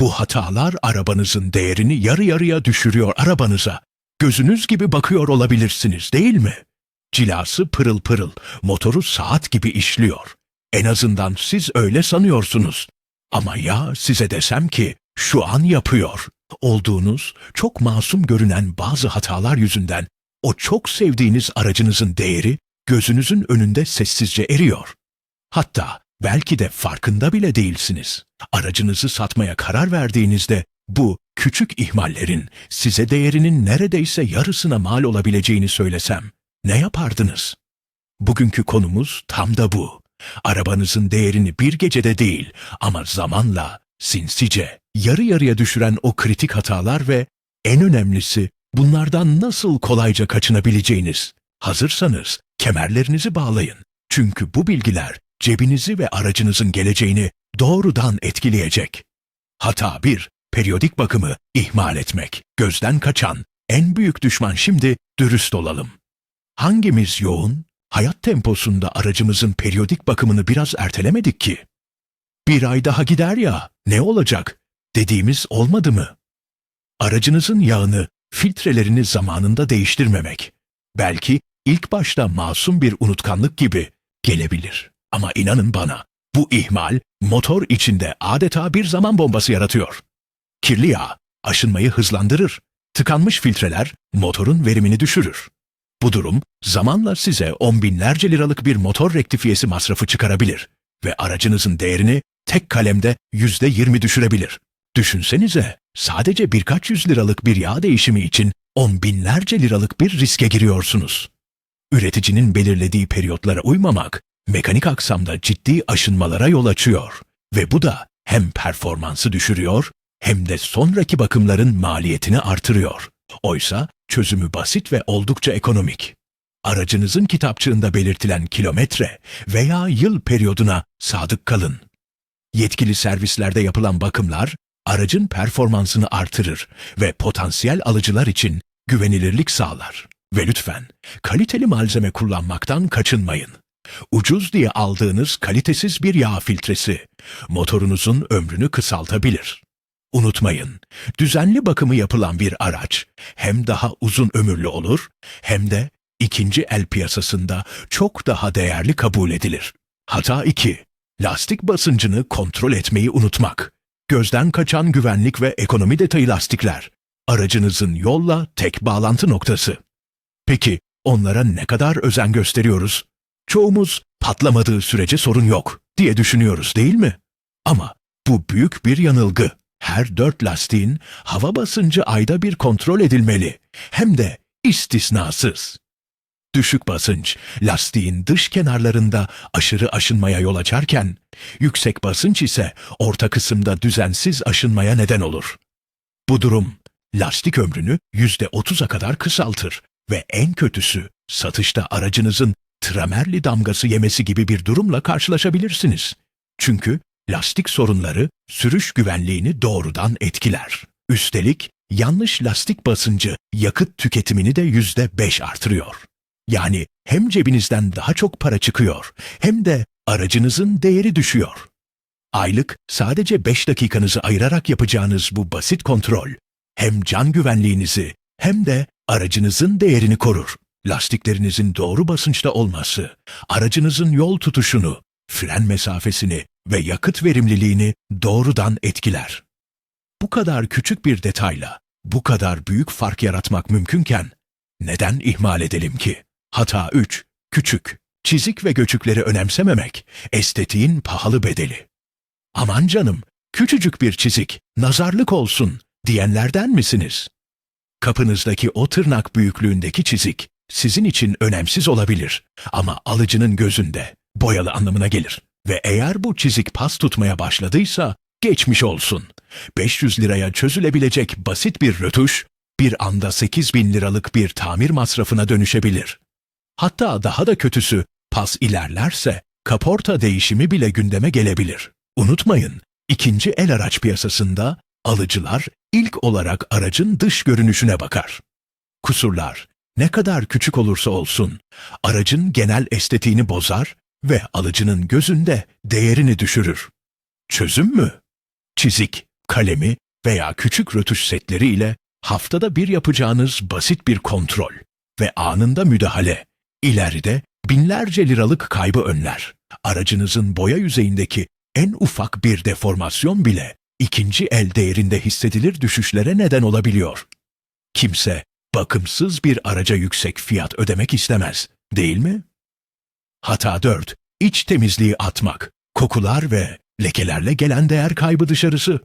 Bu hatalar arabanızın değerini yarı yarıya düşürüyor arabanıza. Gözünüz gibi bakıyor olabilirsiniz değil mi? Cilası pırıl pırıl, motoru saat gibi işliyor. En azından siz öyle sanıyorsunuz. Ama ya size desem ki şu an yapıyor. Olduğunuz çok masum görünen bazı hatalar yüzünden o çok sevdiğiniz aracınızın değeri gözünüzün önünde sessizce eriyor. Hatta belki de farkında bile değilsiniz. Aracınızı satmaya karar verdiğinizde bu küçük ihmallerin size değerinin neredeyse yarısına mal olabileceğini söylesem ne yapardınız? Bugünkü konumuz tam da bu. Arabanızın değerini bir gecede değil ama zamanla, sinsice, yarı yarıya düşüren o kritik hatalar ve en önemlisi bunlardan nasıl kolayca kaçınabileceğiniz. Hazırsanız kemerlerinizi bağlayın. Çünkü bu bilgiler cebinizi ve aracınızın geleceğini doğrudan etkileyecek. Hata 1. Periyodik bakımı ihmal etmek. Gözden kaçan en büyük düşman şimdi dürüst olalım. Hangimiz yoğun, hayat temposunda aracımızın periyodik bakımını biraz ertelemedik ki? Bir ay daha gider ya, ne olacak? Dediğimiz olmadı mı? Aracınızın yağını, filtrelerini zamanında değiştirmemek. Belki ilk başta masum bir unutkanlık gibi gelebilir. Ama inanın bana, bu ihmal motor içinde adeta bir zaman bombası yaratıyor. Kirli yağ aşınmayı hızlandırır. Tıkanmış filtreler motorun verimini düşürür. Bu durum zamanla size on binlerce liralık bir motor rektifiyesi masrafı çıkarabilir ve aracınızın değerini tek kalemde yüzde yirmi düşürebilir. Düşünsenize sadece birkaç yüz liralık bir yağ değişimi için on binlerce liralık bir riske giriyorsunuz. Üreticinin belirlediği periyotlara uymamak mekanik aksamda ciddi aşınmalara yol açıyor ve bu da hem performansı düşürüyor hem de sonraki bakımların maliyetini artırıyor. Oysa çözümü basit ve oldukça ekonomik. Aracınızın kitapçığında belirtilen kilometre veya yıl periyoduna sadık kalın. Yetkili servislerde yapılan bakımlar aracın performansını artırır ve potansiyel alıcılar için güvenilirlik sağlar. Ve lütfen kaliteli malzeme kullanmaktan kaçınmayın. Ucuz diye aldığınız kalitesiz bir yağ filtresi motorunuzun ömrünü kısaltabilir. Unutmayın, düzenli bakımı yapılan bir araç hem daha uzun ömürlü olur hem de ikinci el piyasasında çok daha değerli kabul edilir. Hata 2. Lastik basıncını kontrol etmeyi unutmak. Gözden kaçan güvenlik ve ekonomi detayı lastikler. Aracınızın yolla tek bağlantı noktası. Peki onlara ne kadar özen gösteriyoruz? Çoğumuz patlamadığı sürece sorun yok diye düşünüyoruz değil mi? Ama bu büyük bir yanılgı. Her dört lastiğin hava basıncı ayda bir kontrol edilmeli. Hem de istisnasız. Düşük basınç, lastiğin dış kenarlarında aşırı aşınmaya yol açarken, yüksek basınç ise orta kısımda düzensiz aşınmaya neden olur. Bu durum, lastik ömrünü yüzde otuza kadar kısaltır ve en kötüsü satışta aracınızın tramerli damgası yemesi gibi bir durumla karşılaşabilirsiniz. Çünkü lastik sorunları sürüş güvenliğini doğrudan etkiler. Üstelik yanlış lastik basıncı yakıt tüketimini de yüzde beş artırıyor. Yani hem cebinizden daha çok para çıkıyor hem de aracınızın değeri düşüyor. Aylık sadece 5 dakikanızı ayırarak yapacağınız bu basit kontrol hem can güvenliğinizi hem de aracınızın değerini korur. Lastiklerinizin doğru basınçta olması, aracınızın yol tutuşunu, fren mesafesini ve yakıt verimliliğini doğrudan etkiler. Bu kadar küçük bir detayla bu kadar büyük fark yaratmak mümkünken neden ihmal edelim ki? Hata 3. Küçük. Çizik ve göçükleri önemsememek, estetiğin pahalı bedeli. Aman canım, küçücük bir çizik, nazarlık olsun diyenlerden misiniz? Kapınızdaki o tırnak büyüklüğündeki çizik sizin için önemsiz olabilir ama alıcının gözünde boyalı anlamına gelir. Ve eğer bu çizik pas tutmaya başladıysa geçmiş olsun. 500 liraya çözülebilecek basit bir rötuş bir anda 8 bin liralık bir tamir masrafına dönüşebilir. Hatta daha da kötüsü pas ilerlerse kaporta değişimi bile gündeme gelebilir. Unutmayın, ikinci el araç piyasasında alıcılar ilk olarak aracın dış görünüşüne bakar. Kusurlar ne kadar küçük olursa olsun aracın genel estetiğini bozar ve alıcının gözünde değerini düşürür. Çözüm mü? Çizik, kalemi veya küçük rötuş setleri ile haftada bir yapacağınız basit bir kontrol ve anında müdahale ileride binlerce liralık kaybı önler. Aracınızın boya yüzeyindeki en ufak bir deformasyon bile ikinci el değerinde hissedilir düşüşlere neden olabiliyor. Kimse bakımsız bir araca yüksek fiyat ödemek istemez, değil mi? Hata 4. İç temizliği atmak, kokular ve lekelerle gelen değer kaybı dışarısı.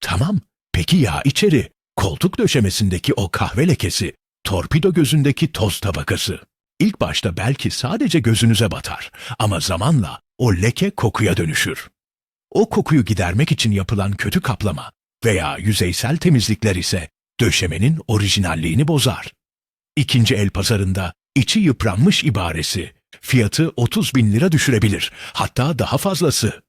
Tamam, peki ya içeri? Koltuk döşemesindeki o kahve lekesi, torpido gözündeki toz tabakası. İlk başta belki sadece gözünüze batar ama zamanla o leke kokuya dönüşür. O kokuyu gidermek için yapılan kötü kaplama veya yüzeysel temizlikler ise döşemenin orijinalliğini bozar. İkinci el pazarında içi yıpranmış ibaresi fiyatı 30 bin lira düşürebilir, hatta daha fazlası.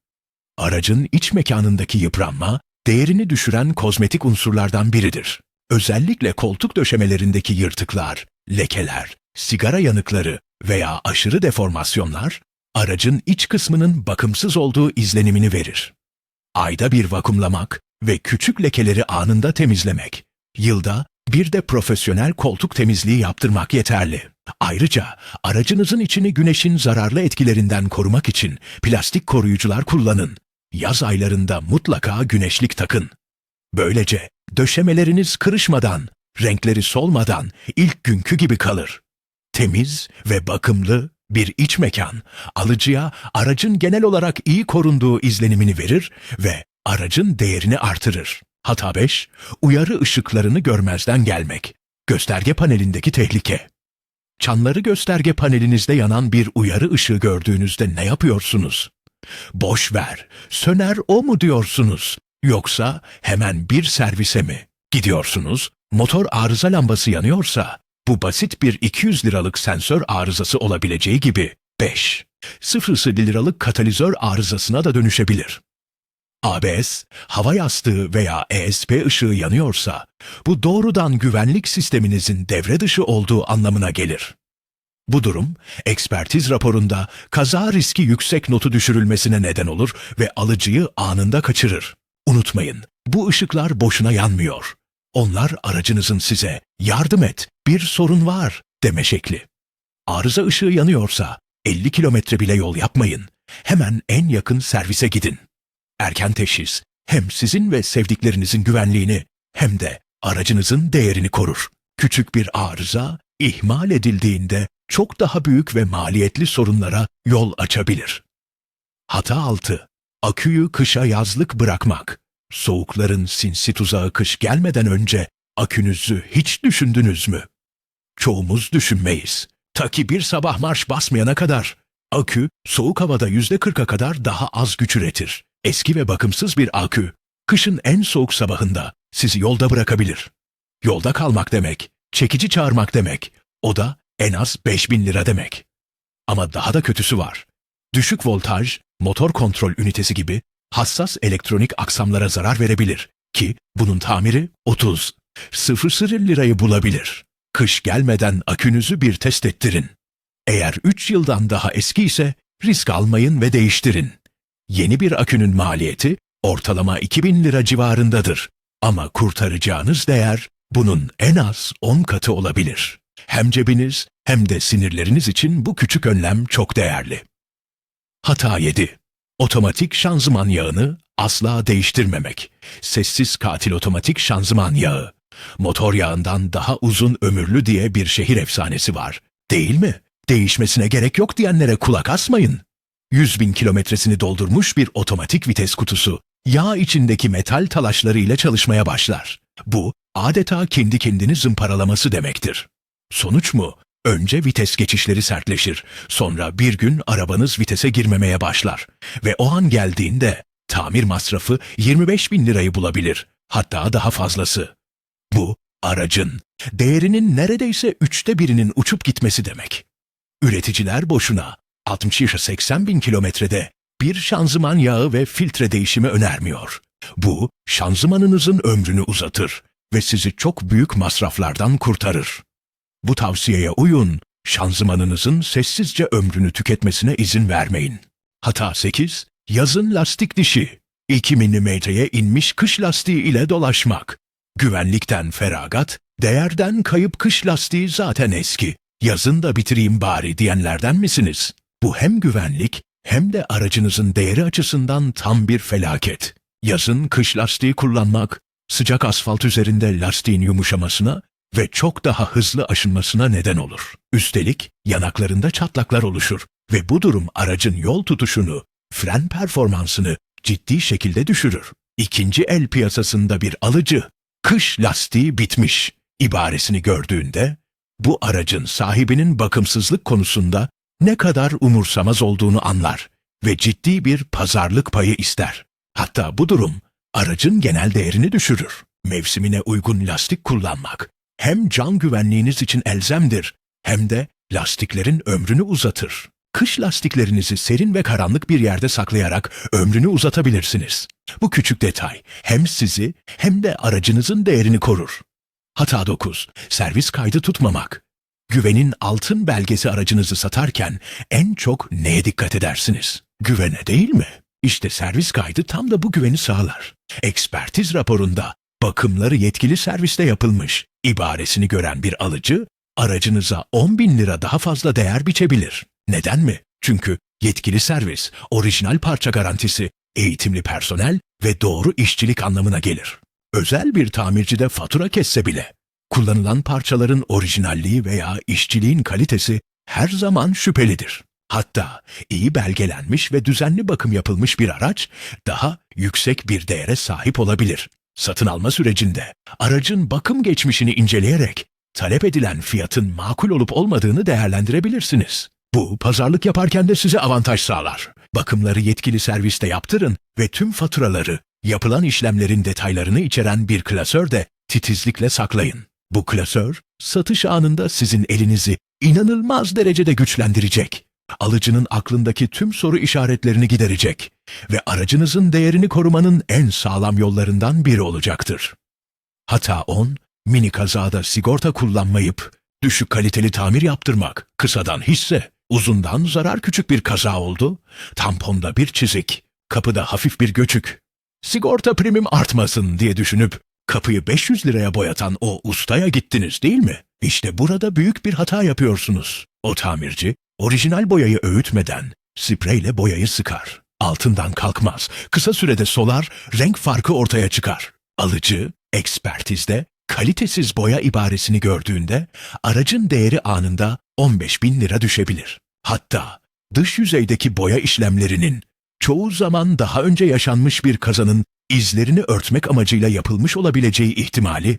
Aracın iç mekanındaki yıpranma, değerini düşüren kozmetik unsurlardan biridir. Özellikle koltuk döşemelerindeki yırtıklar, lekeler, sigara yanıkları veya aşırı deformasyonlar, aracın iç kısmının bakımsız olduğu izlenimini verir. Ayda bir vakumlamak ve küçük lekeleri anında temizlemek, yılda bir de profesyonel koltuk temizliği yaptırmak yeterli. Ayrıca aracınızın içini güneşin zararlı etkilerinden korumak için plastik koruyucular kullanın. Yaz aylarında mutlaka güneşlik takın. Böylece döşemeleriniz kırışmadan, renkleri solmadan ilk günkü gibi kalır. Temiz ve bakımlı bir iç mekan alıcıya aracın genel olarak iyi korunduğu izlenimini verir ve aracın değerini artırır. Hata 5. Uyarı ışıklarını görmezden gelmek. Gösterge panelindeki tehlike. Çanları gösterge panelinizde yanan bir uyarı ışığı gördüğünüzde ne yapıyorsunuz? Boş ver, söner o mu diyorsunuz? Yoksa hemen bir servise mi? Gidiyorsunuz, motor arıza lambası yanıyorsa, bu basit bir 200 liralık sensör arızası olabileceği gibi 5. 0 liralık katalizör arızasına da dönüşebilir. ABS, hava yastığı veya ESP ışığı yanıyorsa, bu doğrudan güvenlik sisteminizin devre dışı olduğu anlamına gelir. Bu durum, ekspertiz raporunda kaza riski yüksek notu düşürülmesine neden olur ve alıcıyı anında kaçırır. Unutmayın, bu ışıklar boşuna yanmıyor. Onlar aracınızın size yardım et, bir sorun var deme şekli. Arıza ışığı yanıyorsa 50 kilometre bile yol yapmayın. Hemen en yakın servise gidin. Erken teşhis hem sizin ve sevdiklerinizin güvenliğini hem de aracınızın değerini korur. Küçük bir arıza ihmal edildiğinde çok daha büyük ve maliyetli sorunlara yol açabilir. Hata 6. Aküyü kışa yazlık bırakmak. Soğukların sinsi tuzağı kış gelmeden önce akünüzü hiç düşündünüz mü? Çoğumuz düşünmeyiz. Ta ki bir sabah marş basmayana kadar. Akü soğuk havada yüzde kırka kadar daha az güç üretir. Eski ve bakımsız bir akü, kışın en soğuk sabahında sizi yolda bırakabilir. Yolda kalmak demek, çekici çağırmak demek, o da en az 5000 lira demek. Ama daha da kötüsü var. Düşük voltaj, motor kontrol ünitesi gibi hassas elektronik aksamlara zarar verebilir ki bunun tamiri 30, 00 lirayı bulabilir. Kış gelmeden akünüzü bir test ettirin. Eğer 3 yıldan daha eski ise risk almayın ve değiştirin. Yeni bir akünün maliyeti ortalama 2000 lira civarındadır. Ama kurtaracağınız değer bunun en az 10 katı olabilir. Hem cebiniz hem de sinirleriniz için bu küçük önlem çok değerli. Hata 7. Otomatik şanzıman yağını asla değiştirmemek. Sessiz katil otomatik şanzıman yağı. Motor yağından daha uzun ömürlü diye bir şehir efsanesi var. Değil mi? Değişmesine gerek yok diyenlere kulak asmayın. 100 bin kilometresini doldurmuş bir otomatik vites kutusu yağ içindeki metal talaşları ile çalışmaya başlar. Bu adeta kendi kendini zımparalaması demektir. Sonuç mu? Önce vites geçişleri sertleşir. Sonra bir gün arabanız vitese girmemeye başlar. Ve o an geldiğinde tamir masrafı 25 bin lirayı bulabilir. Hatta daha fazlası. Bu aracın değerinin neredeyse üçte birinin uçup gitmesi demek. Üreticiler boşuna 60-80 bin kilometrede bir şanzıman yağı ve filtre değişimi önermiyor. Bu şanzımanınızın ömrünü uzatır ve sizi çok büyük masraflardan kurtarır. Bu tavsiyeye uyun, şanzımanınızın sessizce ömrünü tüketmesine izin vermeyin. Hata 8. Yazın lastik dişi. 2 milimetreye inmiş kış lastiği ile dolaşmak. Güvenlikten feragat, değerden kayıp kış lastiği zaten eski. Yazın da bitireyim bari diyenlerden misiniz? Bu hem güvenlik hem de aracınızın değeri açısından tam bir felaket. Yazın kış lastiği kullanmak, sıcak asfalt üzerinde lastiğin yumuşamasına ve çok daha hızlı aşınmasına neden olur. Üstelik yanaklarında çatlaklar oluşur ve bu durum aracın yol tutuşunu, fren performansını ciddi şekilde düşürür. İkinci el piyasasında bir alıcı, kış lastiği bitmiş ibaresini gördüğünde, bu aracın sahibinin bakımsızlık konusunda ne kadar umursamaz olduğunu anlar ve ciddi bir pazarlık payı ister. Hatta bu durum aracın genel değerini düşürür. Mevsimine uygun lastik kullanmak hem can güvenliğiniz için elzemdir hem de lastiklerin ömrünü uzatır. Kış lastiklerinizi serin ve karanlık bir yerde saklayarak ömrünü uzatabilirsiniz. Bu küçük detay hem sizi hem de aracınızın değerini korur. Hata 9. Servis kaydı tutmamak. Güvenin altın belgesi aracınızı satarken en çok neye dikkat edersiniz? Güvene değil mi? İşte servis kaydı tam da bu güveni sağlar. Ekspertiz raporunda bakımları yetkili serviste yapılmış ibaresini gören bir alıcı aracınıza 10 bin lira daha fazla değer biçebilir. Neden mi? Çünkü yetkili servis, orijinal parça garantisi, eğitimli personel ve doğru işçilik anlamına gelir. Özel bir tamircide fatura kesse bile kullanılan parçaların orijinalliği veya işçiliğin kalitesi her zaman şüphelidir. Hatta iyi belgelenmiş ve düzenli bakım yapılmış bir araç daha yüksek bir değere sahip olabilir. Satın alma sürecinde aracın bakım geçmişini inceleyerek talep edilen fiyatın makul olup olmadığını değerlendirebilirsiniz. Bu pazarlık yaparken de size avantaj sağlar. Bakımları yetkili serviste yaptırın ve tüm faturaları, yapılan işlemlerin detaylarını içeren bir klasör de titizlikle saklayın. Bu klasör, satış anında sizin elinizi inanılmaz derecede güçlendirecek. Alıcının aklındaki tüm soru işaretlerini giderecek ve aracınızın değerini korumanın en sağlam yollarından biri olacaktır. Hata 10, mini kazada sigorta kullanmayıp düşük kaliteli tamir yaptırmak. Kısadan hisse, uzundan zarar küçük bir kaza oldu, tamponda bir çizik, kapıda hafif bir göçük. Sigorta primim artmasın diye düşünüp kapıyı 500 liraya boyatan o ustaya gittiniz değil mi? İşte burada büyük bir hata yapıyorsunuz. O tamirci orijinal boyayı öğütmeden spreyle boyayı sıkar. Altından kalkmaz. Kısa sürede solar, renk farkı ortaya çıkar. Alıcı, ekspertizde kalitesiz boya ibaresini gördüğünde aracın değeri anında 15 bin lira düşebilir. Hatta dış yüzeydeki boya işlemlerinin çoğu zaman daha önce yaşanmış bir kazanın izlerini örtmek amacıyla yapılmış olabileceği ihtimali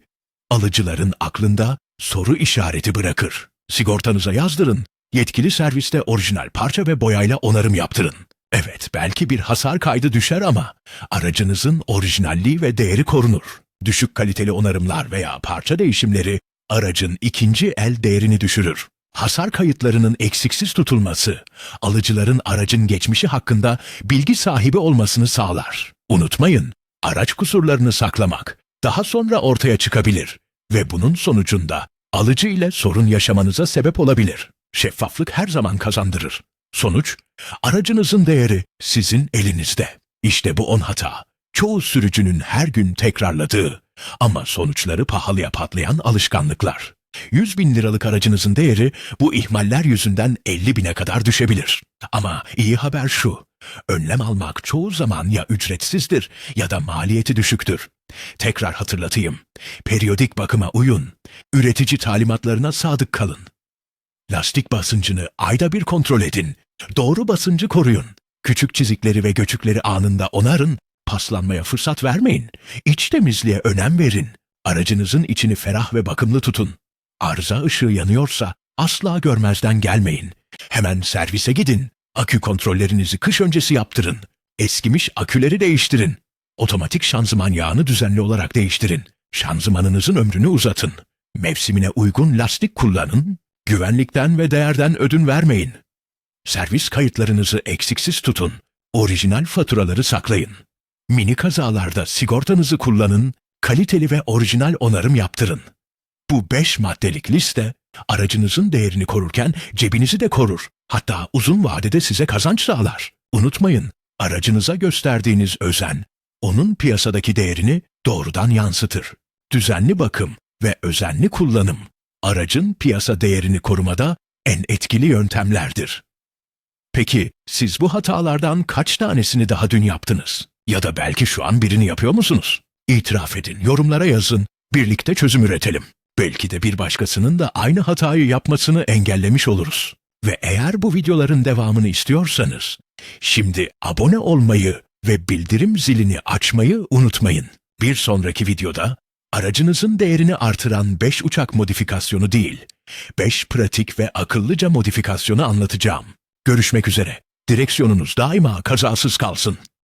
alıcıların aklında soru işareti bırakır. Sigortanıza yazdırın. Yetkili serviste orijinal parça ve boyayla onarım yaptırın. Evet, belki bir hasar kaydı düşer ama aracınızın orijinalliği ve değeri korunur. Düşük kaliteli onarımlar veya parça değişimleri aracın ikinci el değerini düşürür. Hasar kayıtlarının eksiksiz tutulması, alıcıların aracın geçmişi hakkında bilgi sahibi olmasını sağlar. Unutmayın, araç kusurlarını saklamak daha sonra ortaya çıkabilir ve bunun sonucunda alıcı ile sorun yaşamanıza sebep olabilir. Şeffaflık her zaman kazandırır. Sonuç, aracınızın değeri sizin elinizde. İşte bu on hata. Çoğu sürücünün her gün tekrarladığı ama sonuçları pahalıya patlayan alışkanlıklar. 100 bin liralık aracınızın değeri bu ihmaller yüzünden 50 bine kadar düşebilir. Ama iyi haber şu, önlem almak çoğu zaman ya ücretsizdir ya da maliyeti düşüktür. Tekrar hatırlatayım, periyodik bakıma uyun, üretici talimatlarına sadık kalın. Lastik basıncını ayda bir kontrol edin, doğru basıncı koruyun. Küçük çizikleri ve göçükleri anında onarın, paslanmaya fırsat vermeyin. İç temizliğe önem verin. Aracınızın içini ferah ve bakımlı tutun. Arıza ışığı yanıyorsa asla görmezden gelmeyin. Hemen servise gidin. Akü kontrollerinizi kış öncesi yaptırın. Eskimiş aküleri değiştirin. Otomatik şanzıman yağını düzenli olarak değiştirin. Şanzımanınızın ömrünü uzatın. Mevsimine uygun lastik kullanın. Güvenlikten ve değerden ödün vermeyin. Servis kayıtlarınızı eksiksiz tutun. Orijinal faturaları saklayın. Mini kazalarda sigortanızı kullanın, kaliteli ve orijinal onarım yaptırın. Bu 5 maddelik liste aracınızın değerini korurken cebinizi de korur. Hatta uzun vadede size kazanç sağlar. Unutmayın, aracınıza gösterdiğiniz özen onun piyasadaki değerini doğrudan yansıtır. Düzenli bakım ve özenli kullanım aracın piyasa değerini korumada en etkili yöntemlerdir. Peki siz bu hatalardan kaç tanesini daha dün yaptınız? Ya da belki şu an birini yapıyor musunuz? İtiraf edin, yorumlara yazın, birlikte çözüm üretelim. Belki de bir başkasının da aynı hatayı yapmasını engellemiş oluruz. Ve eğer bu videoların devamını istiyorsanız, şimdi abone olmayı ve bildirim zilini açmayı unutmayın. Bir sonraki videoda aracınızın değerini artıran 5 uçak modifikasyonu değil, 5 pratik ve akıllıca modifikasyonu anlatacağım. Görüşmek üzere. Direksiyonunuz daima kazasız kalsın.